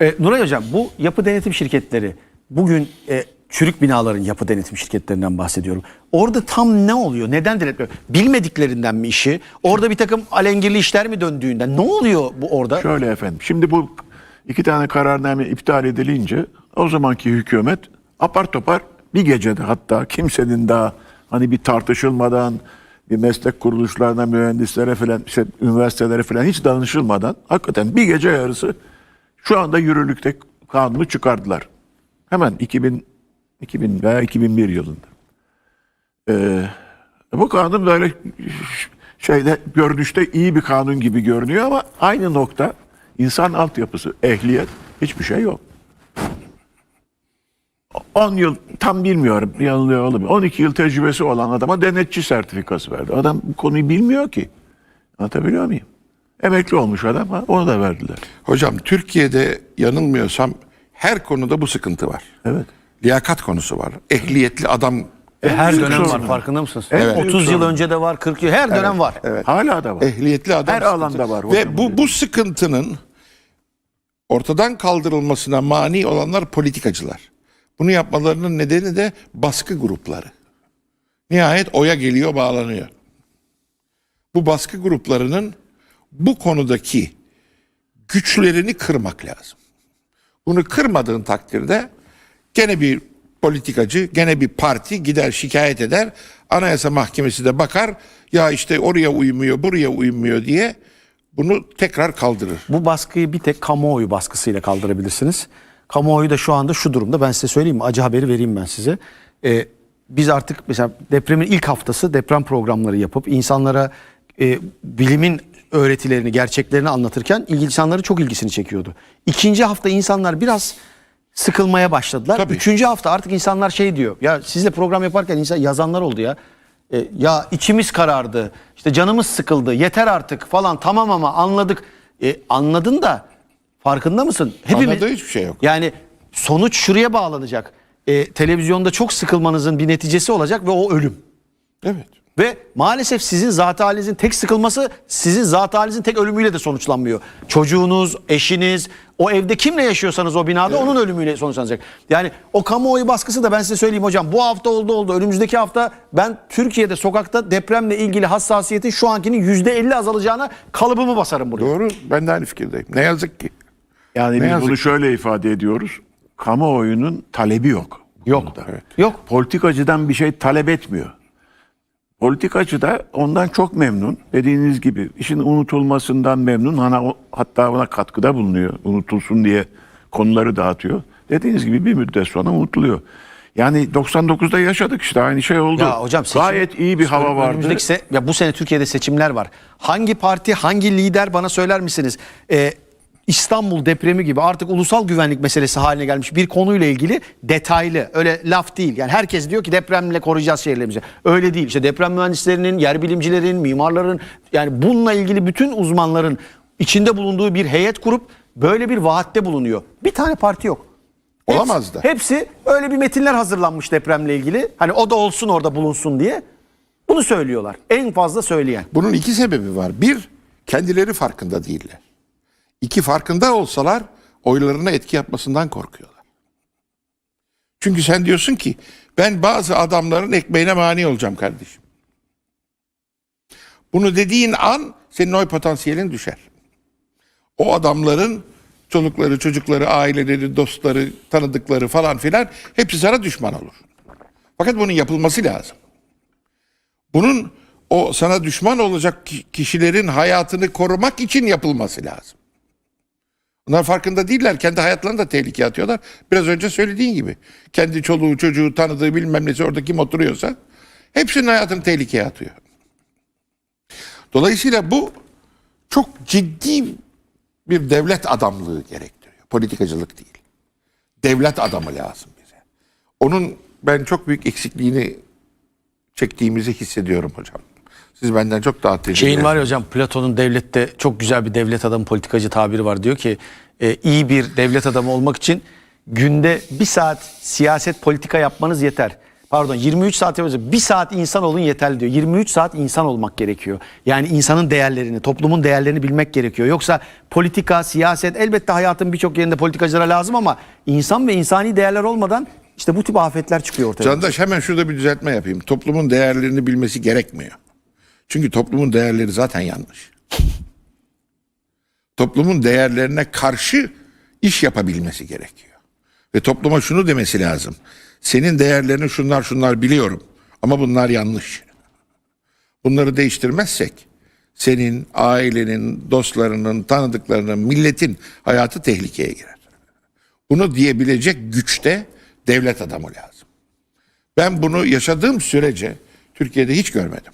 E, Nuray Hocam bu yapı denetim şirketleri bugün e, çürük binaların yapı denetim şirketlerinden bahsediyorum. Orada tam ne oluyor? Neden denetliyor? Bilmediklerinden mi işi? Orada bir takım alengirli işler mi döndüğünden? Ne oluyor bu orada? Şöyle efendim. Şimdi bu iki tane kararname iptal edilince o zamanki hükümet apar topar bir gecede hatta kimsenin daha hani bir tartışılmadan bir meslek kuruluşlarına, mühendislere falan, işte üniversitelere falan hiç danışılmadan hakikaten bir gece yarısı şu anda yürürlükte kanunu çıkardılar. Hemen 2000 2000 veya 2001 yılında. Ee, bu kanun böyle şeyde görünüşte iyi bir kanun gibi görünüyor ama aynı nokta insan altyapısı, ehliyet hiçbir şey yok. 10 yıl tam bilmiyorum yanılıyor olabilir. 12 yıl tecrübesi olan adama denetçi sertifikası verdi. Adam bu konuyu bilmiyor ki. Anlatabiliyor muyum? Emekli olmuş adam onu da verdiler. Hocam Türkiye'de yanılmıyorsam her konuda bu sıkıntı var. Evet. Liyakat konusu var. Ehliyetli adam E, her büyük dönem var sorun. farkında mısınız? Evet. 30 yıl önce de var, 40 yıl her dönem var. Hala da var. ehliyetli adam Her sıkıntı. alanda var hocam. Ve bu bu sıkıntının ortadan kaldırılmasına mani olanlar politikacılar. Bunu yapmalarının nedeni de baskı grupları. Nihayet oya geliyor, bağlanıyor. Bu baskı gruplarının bu konudaki güçlerini kırmak lazım. Bunu kırmadığın takdirde gene bir politikacı, gene bir parti gider şikayet eder. Anayasa Mahkemesi de bakar. Ya işte oraya uymuyor, buraya uymuyor diye bunu tekrar kaldırır. Bu baskıyı bir tek kamuoyu baskısıyla kaldırabilirsiniz. Kamuoyu da şu anda şu durumda. Ben size söyleyeyim mi? Acı haberi vereyim ben size. Ee, biz artık mesela depremin ilk haftası deprem programları yapıp insanlara e, bilimin öğretilerini, gerçeklerini anlatırken insanların çok ilgisini çekiyordu. İkinci hafta insanlar biraz sıkılmaya başladılar. Tabii. Üçüncü hafta artık insanlar şey diyor. Ya sizle program yaparken insan yazanlar oldu ya. E, ya içimiz karardı. işte canımız sıkıldı. Yeter artık falan. Tamam ama anladık. E, anladın da farkında mısın? Anladığı hiçbir şey yok. Yani sonuç şuraya bağlanacak. E, televizyonda çok sıkılmanızın bir neticesi olacak ve o ölüm. Evet. Ve maalesef sizin zat halinizin tek sıkılması sizin zat halinizin tek ölümüyle de sonuçlanmıyor. Çocuğunuz, eşiniz, o evde kimle yaşıyorsanız o binada onun ölümüyle sonuçlanacak. Yani o kamuoyu baskısı da ben size söyleyeyim hocam bu hafta oldu oldu. Önümüzdeki hafta ben Türkiye'de sokakta depremle ilgili hassasiyetin şu ankinin %50 azalacağına kalıbımı basarım buraya. Doğru. Ben de aynı fikirdeyim. Ne yazık ki. Yani Ne biz yazık bunu ki. şöyle ifade ediyoruz. Kamuoyunun talebi yok. Yok. konuda. Yok. Politikacıdan bir şey talep etmiyor. Politikacı da ondan çok memnun. Dediğiniz gibi işin unutulmasından memnun. Hana, hatta ona katkıda bulunuyor. Unutulsun diye konuları dağıtıyor. Dediğiniz gibi bir müddet sonra unutuluyor. Yani 99'da yaşadık işte aynı şey oldu. Ya hocam seçim- Gayet iyi bir hava vardı. Se- ya bu sene Türkiye'de seçimler var. Hangi parti, hangi lider bana söyler misiniz? Ee, İstanbul depremi gibi artık ulusal güvenlik meselesi haline gelmiş bir konuyla ilgili detaylı öyle laf değil. Yani herkes diyor ki depremle koruyacağız şehirlerimizi. Öyle değil. İşte deprem mühendislerinin, yer bilimcilerin, mimarların yani bununla ilgili bütün uzmanların içinde bulunduğu bir heyet kurup böyle bir vaatte bulunuyor. Bir tane parti yok. Hepsi- Olamaz da. Hepsi öyle bir metinler hazırlanmış depremle ilgili. Hani o da olsun orada bulunsun diye. Bunu söylüyorlar. En fazla söyleyen. Bunun iki sebebi var. Bir, kendileri farkında değiller. İki, farkında olsalar oylarına etki yapmasından korkuyorlar. Çünkü sen diyorsun ki ben bazı adamların ekmeğine mani olacağım kardeşim. Bunu dediğin an senin oy potansiyelin düşer. O adamların çolukları, çocukları, aileleri, dostları, tanıdıkları falan filan hepsi sana düşman olur. Fakat bunun yapılması lazım. Bunun o sana düşman olacak ki- kişilerin hayatını korumak için yapılması lazım. Bunlar farkında değiller. Kendi hayatlarını da tehlikeye atıyorlar. Biraz önce söylediğin gibi. Kendi çoluğu, çocuğu, tanıdığı bilmem nesi orada kim oturuyorsa hepsinin hayatını tehlikeye atıyor. Dolayısıyla bu çok ciddi bir devlet adamlığı gerektiriyor. Politikacılık değil. Devlet adamı lazım bize. Onun ben çok büyük eksikliğini çektiğimizi hissediyorum hocam. Siz benden çok daha tecrübeli. Şeyin var ya hocam Platon'un devlette çok güzel bir devlet adamı politikacı tabiri var. Diyor ki e, iyi bir devlet adamı olmak için günde bir saat siyaset politika yapmanız yeter. Pardon 23 saat yapacak. Bir saat insan olun yeterli diyor. 23 saat insan olmak gerekiyor. Yani insanın değerlerini, toplumun değerlerini bilmek gerekiyor. Yoksa politika, siyaset elbette hayatın birçok yerinde politikacılara lazım ama insan ve insani değerler olmadan işte bu tip afetler çıkıyor ortaya. Candaş hemen şurada bir düzeltme yapayım. Toplumun değerlerini bilmesi gerekmiyor. Çünkü toplumun değerleri zaten yanlış. Toplumun değerlerine karşı iş yapabilmesi gerekiyor. Ve topluma şunu demesi lazım. Senin değerlerini şunlar şunlar biliyorum ama bunlar yanlış. Bunları değiştirmezsek senin, ailenin, dostlarının, tanıdıklarının, milletin hayatı tehlikeye girer. Bunu diyebilecek güçte devlet adamı lazım. Ben bunu yaşadığım sürece Türkiye'de hiç görmedim.